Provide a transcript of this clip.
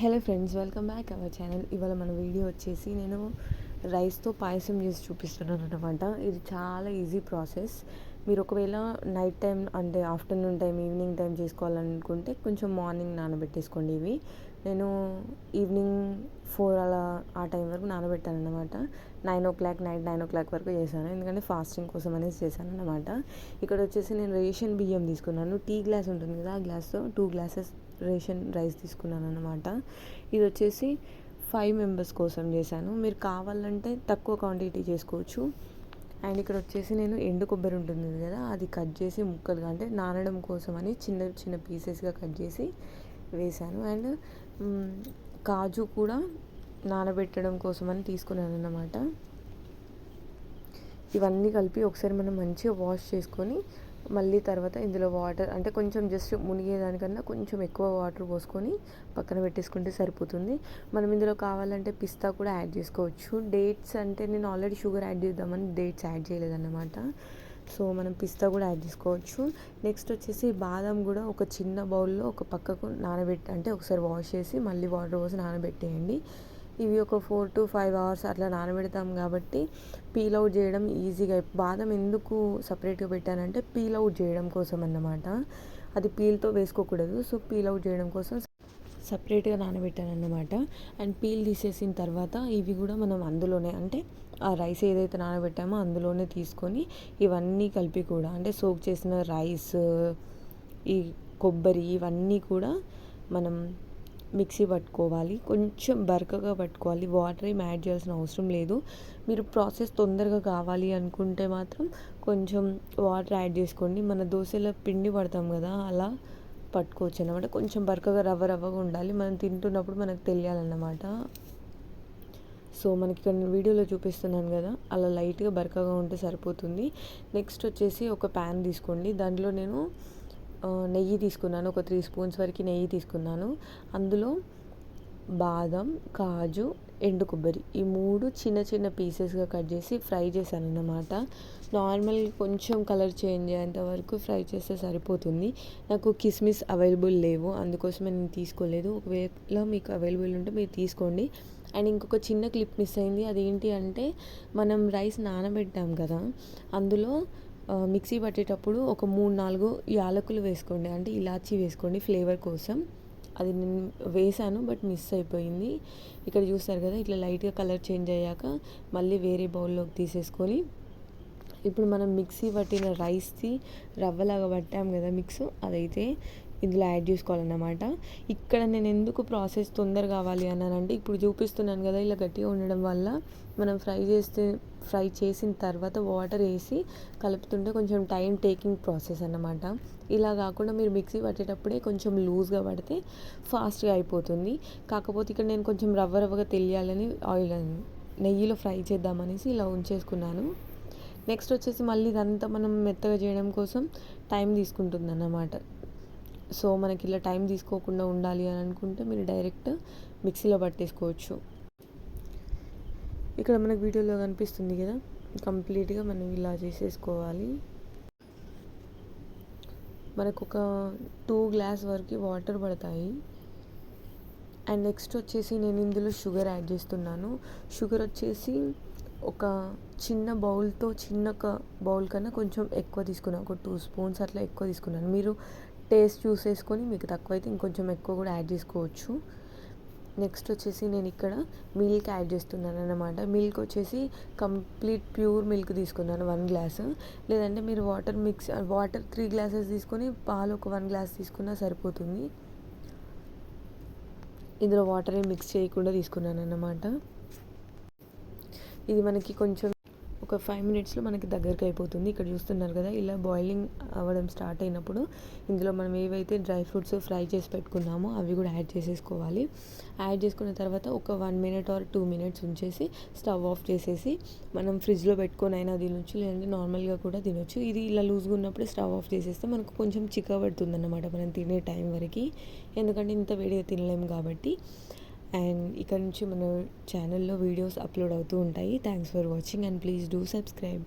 Hello friends welcome back our channel ఇవాళ మన video వచ్చేసి నేను రైస్తో పాయసం చేసి చూపిస్తున్నాను అనమాట ఇది చాలా ఈజీ ప్రాసెస్ మీరు ఒకవేళ నైట్ టైం అంటే ఆఫ్టర్నూన్ టైం ఈవినింగ్ టైం చేసుకోవాలనుకుంటే కొంచెం మార్నింగ్ నానబెట్టేసుకోండి ఇవి. నేను ఈవినింగ్ ఫోర్ అలా ఆ టైం వరకు నానబెట్టాను అనమాట nine o'clock night nine o'clock వరకు చేశాను. ఎందుకంటే ఫాస్టింగ్ కోసం అనేసి చేశాను అనమాట ఇక్కడ వచ్చేసి నేను రేషన్ బియ్యం తీసుకున్నాను. టీ గ్లాస్ ఉంటుంది కదా ఆ గ్లాస్తో టూ గ్లాసెస్ రేషన్ రైస్ తీసుకున్నాను అనమాట ఇది వచ్చేసి ఫైవ్ మెంబర్స్ కోసం చేశాను. మీరు కావాలంటే తక్కువ క్వాంటిటీ చేసుకోవచ్చు. అండ్ ఇక్కడ వచ్చేసి నేను ఎండు కొబ్బరి ఉంటుంది కదా అది కట్ చేసి ముక్కలుగా అంటే నానడం కోసం అని చిన్న చిన్న పీసెస్గా కట్ చేసి వేశాను. అండ్ కాజు కూడా నానబెట్టడం కోసం అని తీసుకున్నాను అన్నమాట ఇవన్నీ కలిపి ఒకసారి మనం మంచిగా వాష్ చేసుకొని మళ్ళీ తర్వాత ఇందులో వాటర్ అంటే కొంచెం జస్ట్ మునిగేదానికన్నా కొంచెం ఎక్కువ వాటర్ పోసుకొని పక్కన పెట్టేసుకుంటే సరిపోతుంది. మనం ఇందులో కావాలంటే పిస్తా కూడా యాడ్ చేసుకోవచ్చు. డేట్స్ అంటే నేను ఆల్రెడీ షుగర్ యాడ్ చేద్దామని డేట్స్ యాడ్ చేయలేదన్నమాట. సో మనం పిస్తా కూడా యాడ్ చేసుకోవచ్చు. నెక్స్ట్ వచ్చేసి బాదం కూడా ఒక చిన్న బౌల్లో ఒక పక్కకు నానబెట్టి అంటే ఒకసారి వాష్ చేసి మళ్ళీ వాటర్ పోసి నానబెట్టేయండి. ఇవి ఒక ఫోర్ టు ఫైవ్ అవర్స్ అట్లా నానబెడతాం కాబట్టి పీల్ అవుట్ చేయడం ఈజీగా. బాదం ఎందుకు సపరేట్గా పెట్టానంటే పీల్ అవుట్ చేయడం కోసం అన్నమాట. అది పీల్తో వేసుకోకూడదు. సో పీల్ అవుట్ చేయడం కోసం సపరేట్గా నానబెట్టాను అన్నమాట అండ్ పీల్ తీసేసిన తర్వాత ఇవి కూడా మనం అందులోనే అంటే ఆ రైస్ ఏదైతే నానబెట్టామో అందులోనే తీసుకొని ఇవన్నీ కలిపి కూడా అంటే సోక్ చేసిన రైస్ ఈ కొబ్బరి ఇవన్నీ కూడా మనం మిక్సీ పట్టుకోవాలి కొంచెం బరకగా పట్టుకోవాలి. వాటర్ ఏం యాడ్ చేయాల్సిన అవసరం లేదు. మీరు ప్రాసెస్ తొందరగా కావాలి అనుకుంటే మాత్రం కొంచెం వాటర్ యాడ్ చేసుకోండి. మన దోశలో పిండి పడతాం కదా అలా పట్టుకోవచ్చు అనమాట కొంచెం బరకగా రవ్వ రవ్వగా ఉండాలి. మనం తింటున్నప్పుడు మనకు తెలియాలన్నమాట. సో మనకి ఇక్కడ వీడియోలో చూపిస్తున్నాను కదా అలా లైట్గా బరకగా ఉంటే సరిపోతుంది. నెక్స్ట్ వచ్చేసి ఒక ప్యాన్ తీసుకోండి. దాంట్లో నేను నెయ్యి తీసుకున్నాను. ఒక త్రీ స్పూన్స్ వరకు నెయ్యి తీసుకున్నాను. అందులో బాదం కాజు ఎండు కొబ్బరి ఈ మూడు చిన్న చిన్న పీసెస్గా కట్ చేసి ఫ్రై చేశాను అన్నమాట నార్మల్ కొంచెం కలర్ చేంజ్ అయ్యేంత వరకు ఫ్రై చేస్తే సరిపోతుంది. నాకు కిస్మిస్ అవైలబుల్ లేవు. అందుకోసమే నేను తీసుకోలేదు. ఒకవేళ మీకు అవైలబుల్ ఉంటే మీరు తీసుకోండి. అండ్ ఇంకొక చిన్న క్లిప్ మిస్ అయింది. అదేంటి అంటే మనం రైస్ నానబెట్టాం కదా అందులో మిక్సీ పట్టేటప్పుడు ఒక మూడు నాలుగు యాలకులు వేసుకోండి. అంటే ఇలాచీ వేసుకోండి ఫ్లేవర్ కోసం. అది నేను వేసాను బట్ మిస్ అయిపోయింది. ఇక్కడ చూస్తారు కదా ఇట్లా లైట్గా కలర్ చేంజ్ అయ్యాక మళ్ళీ వేరే బౌల్లోకి తీసేసుకొని ఇప్పుడు మనం మిక్సీ పట్టిన రైస్ది రవ్వలాగా పట్టాం కదా మిక్స్ అదైతే ఇందులో యాడ్ చేసుకోవాలన్నమాట. ఇక్కడ నేను ఎందుకు ప్రాసెస్ తొందర కావాలి అన్నానంటే ఇప్పుడు చూపిస్తున్నాను కదా ఇలా గట్టిగా ఉండడం వల్ల మనం ఫ్రై చేస్తే ఫ్రై చేసిన తర్వాత వాటర్ వేసి కలుపుతుంటే కొంచెం టైం టేకింగ్ ప్రాసెస్ అన్నమాట. ఇలా కాకుండా మీరు మిక్సీ పట్టేటప్పుడే కొంచెం లూజ్గా పడితే ఫాస్ట్గా అయిపోతుంది. కాకపోతే ఇక్కడ నేను కొంచెం రవ్వ రవ్వగా తెలియాలని ఆయిల్ నెయ్యిలో ఫ్రై చేద్దామనేసి ఇలా ఉంచేసుకున్నాను. నెక్స్ట్ వచ్చేసి మళ్ళీ ఇదంతా మనం మెత్తగా చేయడం కోసం టైం తీసుకుంటుంది అన్నమాట సో మనకి ఇలా టైం తీసుకోకుండా ఉండాలి అని అనుకుంటే మీరు డైరెక్ట్ మిక్సీలో పట్టేసుకోవచ్చు. ఇక్కడ మనకు వీడియోలో కనిపిస్తుంది కదా కంప్లీట్గా మనం ఇలా చేసేసుకోవాలి. మనకు ఒక టూ గ్లాస్ వరకు వాటర్ పడతాయి. అండ్ నెక్స్ట్ వచ్చేసి నేను ఇందులో షుగర్ యాడ్ చేస్తున్నాను. షుగర్ వచ్చేసి ఒక చిన్న బౌల్తో చిన్న బౌల్ కన్నా కొంచెం ఎక్కువ తీసుకున్నాను ఒక టూ స్పూన్స్ అట్లా ఎక్కువ తీసుకున్నాను. మీరు టేస్ట్ చూసేసుకొని మీకు తక్కువైతే ఇంకొంచెం ఎక్కువ కూడా యాడ్ చేసుకోవచ్చు. నెక్స్ట్ వచ్చేసి నేను ఇక్కడ మిల్క్ యాడ్ చేస్తున్నాను అనమాట మిల్క్ వచ్చేసి కంప్లీట్ ప్యూర్ మిల్క్ తీసుకున్నాను వన్ గ్లాస్. లేదంటే మీరు water mix water three glasses తీసుకొని పాలు ఒక వన్ గ్లాస్ తీసుకున్నా సరిపోతుంది. ఇందులో వాటర్ మిక్స్ చేయకుండా తీసుకున్నాను అన్నమాట. ఇది మనకి కొంచెం ఒక ఫైవ్ మినిట్స్లో మనకి దగ్గరికి అయిపోతుంది. ఇక్కడ చూస్తున్నారు కదా ఇలా బాయిలింగ్ అవ్వడం స్టార్ట్ అయినప్పుడు ఇందులో మనం ఏవైతే డ్రై ఫ్రూట్స్ ఫ్రై చేసి పెట్టుకున్నామో అవి కూడా యాడ్ చేసేసుకోవాలి. యాడ్ చేసుకున్న తర్వాత ఒక one minute or two minutes ఉంచేసి స్టవ్ ఆఫ్ చేసేసి మనం ఫ్రిడ్జ్లో పెట్టుకొని అయినా తినొచ్చు లేదంటే నార్మల్గా కూడా తినొచ్చు. ఇది ఇలా లూజ్గా ఉన్నప్పుడు స్టవ్ ఆఫ్ చేసేస్తే మనకు కొంచెం చిక్కబడుతుంది అన్నమాట మనం తినే టైం వరకు. ఎందుకంటే ఇంత వేడిగా తినలేము కాబట్టి. అండ్ ఇక్కడ నుంచి మన ఛానల్లో వీడియోస్ అప్లోడ్ అవుతూ ఉంటాయి. Thanks for watching and please do subscribe